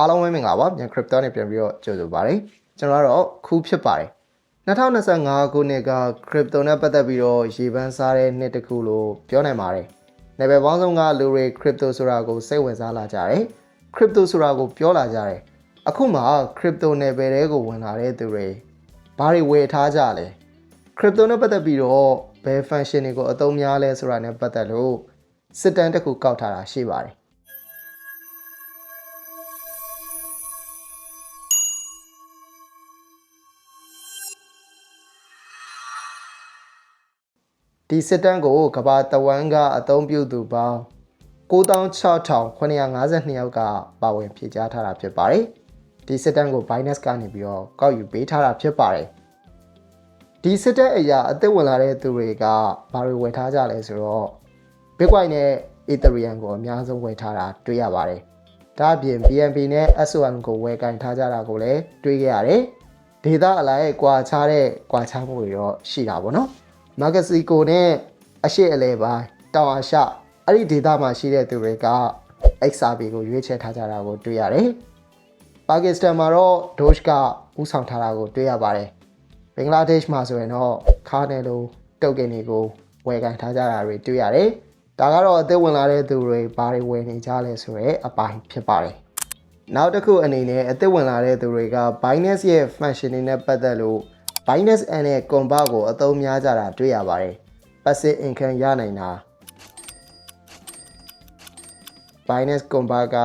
အားလုံးပဲမင်္ဂလာပါမြန် crypto နဲ့ပြန်ပြီးတော့ကြိုဆိုပါရစေကျွန်တော်ကတော့ခူးဖြစ်ပါတယ်2025ခုနှစ်က crypto နဲ့ပတ်သက်ပြီးတော့ရေပန်းစားတဲ့နှစ်တစ်ခုလို့ပြောနိုင်ပါတယ်။ level ပေါင်းစုံကလူတွေ crypto ဆိုတာကိုစိတ်ဝင်စားလာကြတယ်။ crypto ဆိုတာကိုပြောလာကြတယ်။အခုမှ crypto level တွေကိုဝင်လာတဲ့သူတွေဘာတွေဝယ်ထားကြလဲ။ crypto နဲ့ပတ်သက်ပြီးတော့ဘယ် function တွေကိုအသုံးများလဲဆိုတာနဲ့ပတ်သက်လို့စစ်တမ်းတစ်ခုကောက်ထားတာရှိပါတယ်။ ဒီစစ်တမ်းကိုကဘာတဝမ်းကအသုံးပြုသူပေါင်း96,952ယောက်ကပါဝင်ဖြည့်ကြားထားတာဖြစ်ပါတယ်။ဒီစစ်တမ်းကို Binance ကနေပြီးတော့ကောက်ယူပေးထားတာဖြစ်ပါတယ်။ဒီစစ်တမ်းအရာအသက်ဝင်လာတဲ့သူတွေကဘာတွေဝယ်ထားကြလဲဆိုတော့ Bitcoin နဲ့ Ethereum ကိုအများဆုံးဝယ်ထားတာတွေ့ရပါတယ်။ဒါအပြင် BNB နဲ့ SOM ကိုဝယ်ကင်ထားကြတာကိုလည်းတွေ့ခဲ့ရတယ်။ဒေတာအလိုက်ကွာခြားတဲ့ကွာခြားမှုတွေတော့ရှိတာပေါ့နော်။ မဂစီကိုနဲ့အရှိအလဲပိုင်းတောင်အာရှအဲ့ဒီဒေသမှာရှိတဲ့သူတွေက XRP ကိုရွေးချယ်ထားကြတာကိုတွေ့ရတယ်။ပါကစ္စတန်မှာတော့ Doge ကဥဆောင်ထားတာကိုတွေ့ရပါတယ်။ဘင်္ဂလားဒေ့ရှ်မှာဆိုရင်တော့ခါနယ်လိုတုတ်ကင်တွေကိုဝယ်ကန်ထားကြတာတွေတွေ့ရတယ်။ဒါကတော့အသက်ဝင်လာတဲ့သူတွေဘာတွေဝယ်နေကြလဲဆိုရဲအပိုင်းဖြစ်ပါတယ်။နောက်တစ်ခုအနေနဲ့အသက်ဝင်လာတဲ့သူတွေက Binance ရဲ့ function တွေနဲ့ပတ်သက်လို့ Binance and နဲ့ Comba ကိုအသုံးများကြတာတွေ့ရပါတယ်။ passive income ရနိုင်တာ Binance Comba က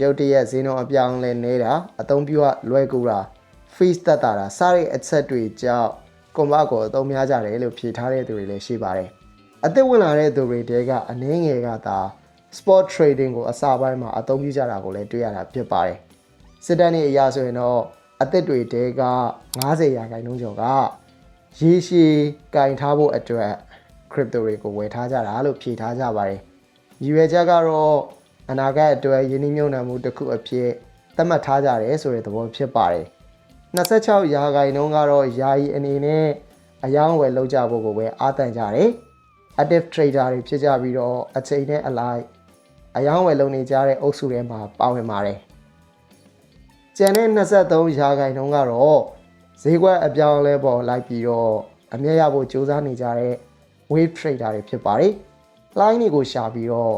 ရုတ်တရက်ဈေးနှုန်းအပြောင်းလဲနေတာအသုံးပြုရလွယ်ကူတာ fees တက်တာစတဲ့အချက်တွေကြောင့် Comba ကိုအသုံးများကြတယ်လို့ဖြေထားတဲ့သူတွေလည်းရှိပါတယ်။အသက်ဝင်လာတဲ့သူတွေတဲကအနည်းငယ်ကသာ sport trading ကိုအစပိုင်းမှာအသုံးပြုကြတာကိုလည်းတွေ့ရတာဖြစ်ပါတယ်။စစ်တမ်းတွေအရဆိုရင်တော့ အသက်တွေတဲက90ရာခိုင်နှုန်းကျော်ကရေရှည်ကင်ထားဖို့အတွက် crypto တွေကိုဝယ်ထားကြတာလို့ဖြေထားကြပါတယ်။ရည်ရွယ်ချက်ကတော့အနာဂတ်အတွက်ယင်းနှိမ့်ညွံ့မှုတစ်ခုအဖြစ်သတ်မှတ်ထားကြတယ်ဆိုတဲ့သဘောဖြစ်ပါတယ်။26ရာခိုင်နှုန်းကတော့ယာယီအနေနဲ့အယောင်းဝယ်လုပ်ကြဖို့ကိုပဲအားတန်ကြတယ်။ active trader တွေဖြစ်ကြပြီးတော့အချိန်နဲ့အလိုက်အယောင်းဝယ်လုပ်နေကြတဲ့အုပ်စုထဲမှာပါဝင်ပါတယ်။ ကျန်တဲ့23ရာခိုင်နှုန်းကတော့ဈေးကွက်အပြောင်းအလဲပေါ်လိုက်ပြီးတော့အမြတ်ရဖို့ကြိုးစားနေကြတဲ့ wave trader တွေဖြစ်ပါတယ်။ line တွေကိုရှာပြီးတော့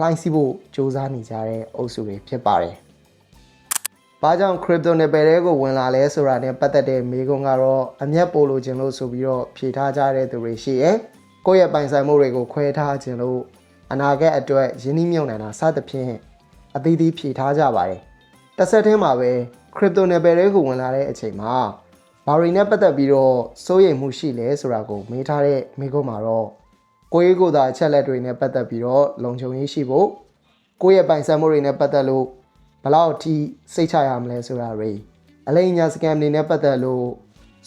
line စီးဖို့ကြိုးစားနေကြတဲ့အုပ်စုတွေဖြစ်ပါတယ်။ဘာကြောင့် crypto နယ်ပယ်တွေကိုဝင်လာလဲဆိုတာနဲ့ပတ်သက်တဲ့မေးခွန်းကတော့အမျက်ပိုလို့ခြင်းလို့ဆိုပြီးတော့ဖြေထားကြတဲ့သူတွေရှိရဲ့။ကိုယ့်ရဲ့ပိုင်ဆိုင်မှုတွေကိုခွဲထားခြင်းလို့အနာဂတ်အတွက်ယင်းနှိမ့်မြုံနေတာစသဖြင့်အသီးသီးဖြေထားကြပါတယ်။ တစ်ဆက်တည်းမှာပဲ crypto နယ်ပယ်တွေကိုဝင်လာတဲ့အချိန်မှာဘာတွေနဲ့ပတ်သက်ပြီးတော့စိုးရိမ်မှုရှိလဲဆိုတာကိုမေးထားတဲ့မိကုံးမှာတော့ကိုယ့်ရဲ့ကိုယ်သာအချက်လက်တွေနဲ့ပတ်သက်ပြီးတော့လုံခြုံရေးရှိဖို့ကိုယ့်ရဲ့ပိုင်ဆိုင်မှုတွေနဲ့ပတ်သက်လို့ဘယ်လောက်ထိစိတ်ချရမလဲဆိုတာတွေအလိမ်ညာစကမ်တွေနဲ့ပတ်သက်လို့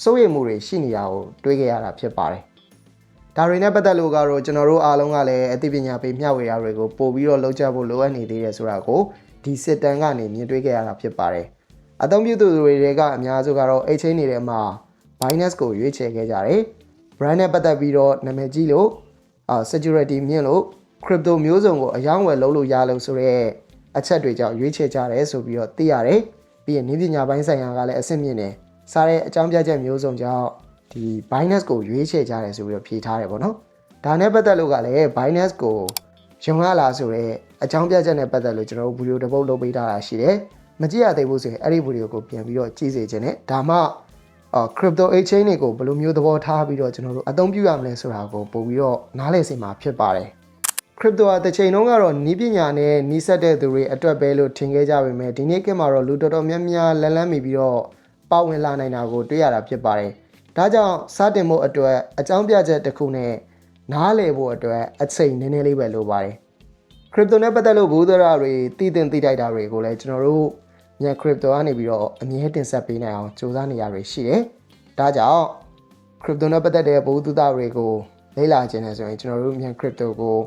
စိုးရိမ်မှုတွေရှိနေတာကိုတွေးခဲ့ရတာဖြစ်ပါတယ်။ဒါတွေနဲ့ပတ်သက်လို့ကတော့ကျွန်တော်တို့အားလုံးကလည်းအသိပညာပေးမျှဝေရာတွေကိုပို့ပြီးတော့လုပ်ကြဖို့လိုအပ်နေသေးတယ်ဆိုတာကို ဒီစစ်တမ်းကနေမြင်တွေ့ခဲ့ရတာဖြစ်ပါတယ်။အသုံးပြုသူတွေတွေကအများစုကတော့ exchange တွေထဲမှာ Binance ကိုရွေးချယ်ခဲ့ကြတယ်။ brand နဲ့ပတ်သက်ပြီးတော့နာမည်ကြီးလို့အာ security မြင့်လို့ crypto မျိုးစုံကိုအယောင်းဝယ်လုပ်လို့ရလို့ဆိုတော့အချက်တွေကြောင့်ရွေးချယ်ကြတယ်ဆိုပြီးတော့သိရတယ်။ပြီးရင်နည်းပညာပိုင်းဆိုင်ရာကလည်းအဆင့်မြင့်တယ်။စားတဲ့အကြောင်းပြချက်မျိုးစုံကြောင့်ဒီ Binance ကိုရွေးချယ်ကြတယ်ဆိုပြီးတော့ဖြေထားတယ်ပေါ့နော်။ဒါနဲ့ပတ်သက်လို့ကလည်း Binance ကို ယုံရလားဆိုတော့အကြောင်းပြချက်နဲ့ပတ်သက်လို့ကျွန်တော်တို့ဗီဒီယိုတစ်ပုတ်လုပ်ပေးထားတာရှိတယ်။မကြည့်ရသေးဘူးဆိုရင်အဲ့ဒီဗီဒီယိုကိုပြန်ပြီးတော့ကြည့်စေချင်တယ်။ဒါမှအာ crypto exchange တွေကိုဘယ်လိုမျိုးသဘောထားပြီးတော့ကျွန်တော်တို့အသုံးပြုရမလဲဆိုတာကိုပို့ပြီးတော့နားလည်စေမှာဖြစ်ပါတယ်။ crypto ကတစ်ချိန်လုံးကတော့နီးပညာနဲ့နီးစပ်တဲ့သူတွေအတွက်ပဲလို့ထင်ခဲ့ကြပေမဲ့ဒီနေ့ခေတ်မှာတော့လူတော်တော်များများလန်းလန်းမိပြီးတော့ပါဝင်လာနိုင်တာကိုတွေ့ရတာဖြစ်ပါတယ်။ဒါကြောင့်စတင်ဖို့အတွက်အကြောင်းပြချက်တစ်ခုနဲ့ နားလည်ဖို့အတွက်အချိန်နည်းနည်းလေးပဲလိုပါတယ်။ crypto နဲ့ပတ်သက်လို့ဘူးသရတွေတည်တင်တည်တိုက်တာတွေကိုလည်းကျွန်တော်တို့မြန် crypto ကနေပြီးတော့အမြဲတင်ဆက်ပေးနိုင်အောင်စူးစမ်းနေရတွေရှိတယ်။ဒါကြောင့် crypto နဲ့ပတ်သက်တဲ့ဘုသူသားတွေကိုလေ့လာခြင်းနဲ့ဆိုရင်ကျွန်တော်တို့မြန် crypto ကို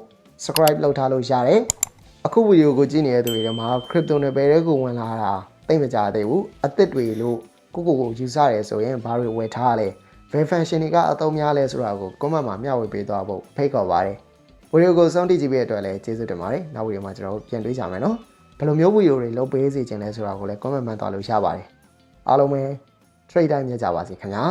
subscribe လုပ်ထားလို့ရတယ်။အခုဗီဒီယိုကိုကြည့်နေတဲ့သူတွေထဲမှာ crypto နဲ့ဘယ်တဲ့ကိုဝင်လာတာသိမကြသေးဘူး။အစ်စ်တွေလို့ကိုကိုကိုယူဆရဲဆိုရင်ဘာတွေဝယ်ထားလဲ။ ver function တွေကအသုံးများလဲဆိုတာကို comment မှာမျှဝေပေးသွားဖို့ဖိတ်ခေါ်ပါတယ်။ဗီဒီယိုကိုစောင့်ကြည့်ကြည့်ပေးတဲ့အတွက်လည်းကျေးဇူးတင်ပါတယ်။နောက်ဗီဒီယိုမှာကျွန်တော်တို့ပြန်တွေ့ကြမယ်နော်။ဘယ်လိုမျိုးဗီဒီယိုတွေလုပ်ပေးစီခြင်းလဲဆိုတာကိုလည်း comment မှန်သွားလို့ရပါတယ်အားလုံးပဲ trade time မြတ်ကြပါစေခင်ဗျာ